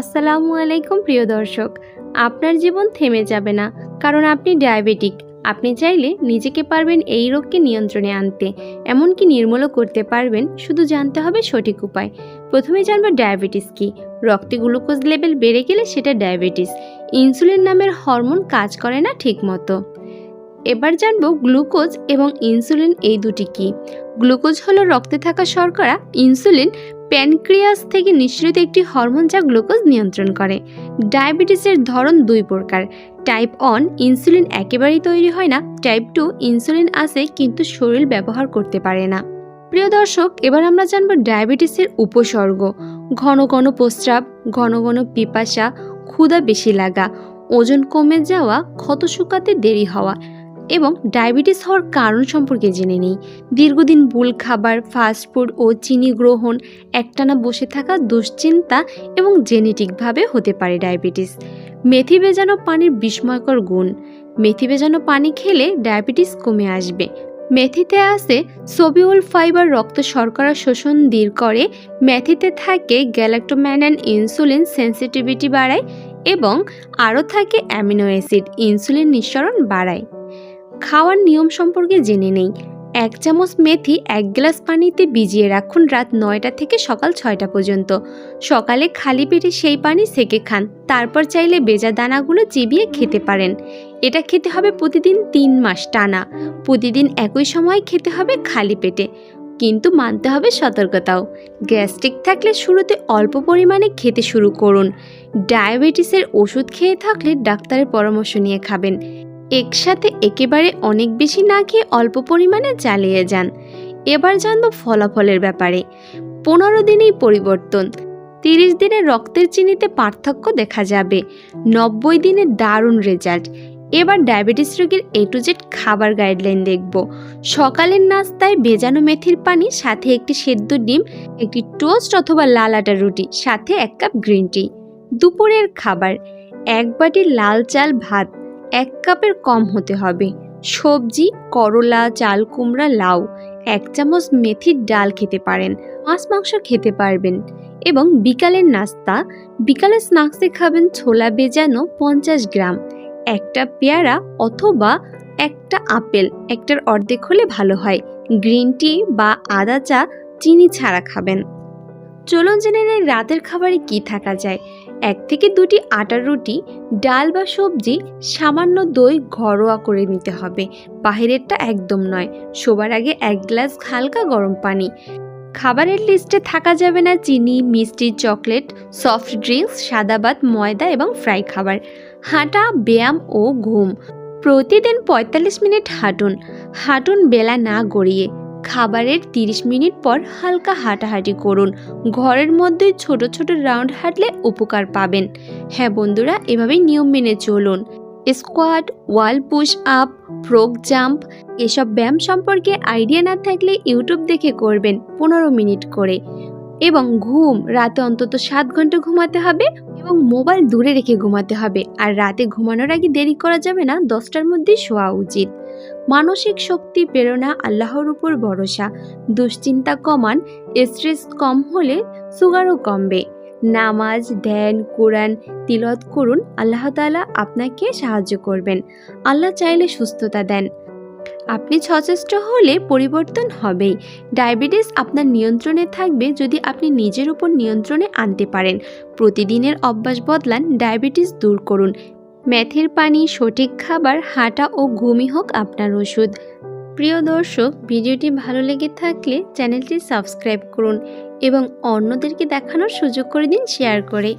আসসালামু আলাইকুম, প্রিয় দর্শক। আপনার জীবন থেমে যাবে না, কারণ আপনি ডায়াবেটিক। আপনি চাইলে নিজেকে পারবেন এই রোগকে নিয়ন্ত্রণে আনতে, এমনকি নির্মূলও করতে পারবেন, শুধু জানতে হবে সঠিক উপায়। প্রথমে জানব ডায়াবেটিস কি। রক্তে গ্লুকোজ লেভেল বেড়ে গেলে সেটা ডায়াবেটিস। ইনসুলিন নামের হরমোন কাজ করে না ঠিকমতো। এবার জানব গ্লুকোজ এবং ইনসুলিন এই দুটি কি। গ্লুকোজ হলো রক্তে থাকা শর্করা, ইনসুলিন প্যানক্রিয়াস থেকে নিঃসৃত একটি হরমোন যা গ্লুকোজ নিয়ন্ত্রণ করে। ডায়াবেটিসের ধরন দুই প্রকার। টাইপ ওয়ান ইনসুলিন একেবারেই তৈরি হয় না, টাইপ টু ইনসুলিন আসে কিন্তু শরীর ব্যবহার করতে পারে না। প্রিয় দর্শক, এবার আমরা জানব ডায়াবেটিসের উপসর্গ। ঘন ঘন প্রস্রাব, ঘন ঘন পিপাসা, ক্ষুধা বেশি লাগা, ওজন কমে যাওয়া, ক্ষত শুকাতে দেরি হওয়া এবং ডায়াবেটিস হওয়ার কারণ সম্পর্কে জেনে নিই। দীর্ঘদিন ভুল খাবার ফাস্টফুড ও চিনি গ্রহণ, একটানা বসে থাকা দুশ্চিন্তা এবং জেনেটিকভাবে হতে পারে ডায়াবেটিস। মেথি ভেজানো পানির বিস্ময়কর গুণ। মেথি ভেজানো পানি খেলে ডায়াবেটিস কমে আসবে। মেথিতে আছে সোবিউল ফাইবার রক্ত শর্করা শোষণ দূর করে, মেথিতে থাকে গ্যালাক্টোম্যানান ইনসুলিন সেন্সিটিভিটি বাড়ায় এবং আরও থাকে অ্যামিনো অ্যাসিড ইনসুলিন নিঃসরণ বাড়ায়। খাওয়ার নিয়ম সম্পর্কে জেনে নেই। এক চামচ মেথি এক গ্লাস পানিতে ভিজিয়ে রাখুন রাত নয়টা থেকে সকাল ছয়টা পর্যন্ত। সকালে খালি পেটে সেই পানি সেকে খান। তারপর চাইলে বেজা দানাগুলো চিবিয়ে খেতে পারেন। এটা খেতে হবে প্রতিদিন তিন মাস টানা। প্রতিদিন একই সময় খেতে হবে খালি পেটে। কিন্তু মানতে হবে সতর্কতাও। গ্যাস্ট্রিক থাকলে শুরুতে অল্প পরিমাণে খেতে শুরু করুন। ডায়াবেটিসের ওষুধ খেয়ে থাকলে ডাক্তারের পরামর্শ নিয়ে খাবেন। একসাথে একেবারে অনেক বেশি না খেয়ে অল্প পরিমাণে চালিয়ে যান। এবার জানব ফলাফলের ব্যাপারে। পনেরো দিনেই পরিবর্তন। তিরিশ দিনে রক্তের চিনিতে পার্থক্য দেখা যাবে। নব্বই দিনে দারুণ রেজাল্ট। এবার ডায়াবেটিস রোগীর এ টু জেড খাবার গাইডলাইন দেখব। সকালের নাস্তায় ভেজানো মেথির পানি, সাথে একটি সেদ্ধ ডিম, একটি টোস্ট অথবা লাল আটা রুটি, সাথে এক কাপ গ্রিন টি। দুপুরের খাবার। এক বাটি লাল চাল ভাত। এক কাপের কম হতে হবে। সবজি, করলা, চাল কুমড়া, লাউ, এক চামচ মেথির ডাল খেতে পারেন, মাছ, মাংস খেতে পারবেন। এবং বিকালের নাস্তা, বিকালের স্ন্যাক্সে খাবেন ছোলা বেজানো পঞ্চাশ গ্রাম, একটা পেয়ারা অথবা একটা আপেল, একটার অর্ধেক হলে ভালো হয়। গ্রিন টি বা আদা চা, চিনি ছাড়া খাবেন। চলুন জেনে নেই রাতের খাবারে কি থাকা যায়। এক থেকে দুটি আটার রুটি, ডাল বা সবজি, সামান্য দই ঘরোয়া করে নিতে হবে। বাহিরেরটা একদম নয়। শোবার আগে এক গ্লাস হালকা গরম পানি। খাবারের লিস্টে থাকা যাবে না চিনি, মিষ্টি, চকলেট, সফট ড্রিঙ্কস, সাদা ভাত, ময়দা এবং ফ্রাই খাবার। হাঁটা, ব্যায়াম ও ঘুম। প্রতিদিন পঁয়তাল্লিশ মিনিট হাঁটুন। হাঁটুন বেলা না গড়িয়ে। খাবারের 30 মিনিট পর হালকা হাঁটাহাঁটি করুন। ঘরের মধ্যে ছোট ছোট রাউন্ড হাঁটলে উপকার পাবেন। হ্যাঁ বন্ধুরা, এভাবেই নিয়ম মেনে চলুন। Squat, wall push up frog jump, এসব ব্যায়াম সম্পর্কে আইডিয়া না থাকলে ইউটিউব দেখে করবেন পনেরো মিনিট করে। এবং ঘুম, রাতে অন্তত সাত ঘণ্টা ঘুমাতে হবে এবং মোবাইল দূরে রেখে ঘুমাতে হবে। আর রাতে ঘুমানোর আগে দেরি করা যাবে না, দশটার মধ্যে শোয়া উচিত। মানসিক শক্তি, প্রেরণা, আল্লাহর উপর ভরসা, দুশ্চিন্তা কমান স্ট্রেস কম হলে সুগারও কমবে। নামাজ, ধ্যান, কোরআন তিলত করুন, আল্লাহ তাআলা আপনাকে সাহায্য করবেন। আল্লাহ চাইলে সুস্থতা দেন। আপনি সচেষ্ট হলে পরিবর্তন হবেই। ডায়াবেটিস আপনার নিয়ন্ত্রণে থাকবে যদি আপনি নিজের উপর নিয়ন্ত্রণে আনতে পারেন। প্রতিদিনের অভ্যাস বদলান, ডায়াবেটিস দূর করুন। ম্যাথের পানি, সঠিক খাবার, হাঁটা ও ঘুমই হোক আপনার ওষুধ। প্রিয় দর্শক, ভিডিওটি ভালো লেগে থাকলে চ্যানেলটি সাবস্ক্রাইব করুন এবং অন্যদেরকে দেখানোর সুযোগ করে দিন, শেয়ার করে।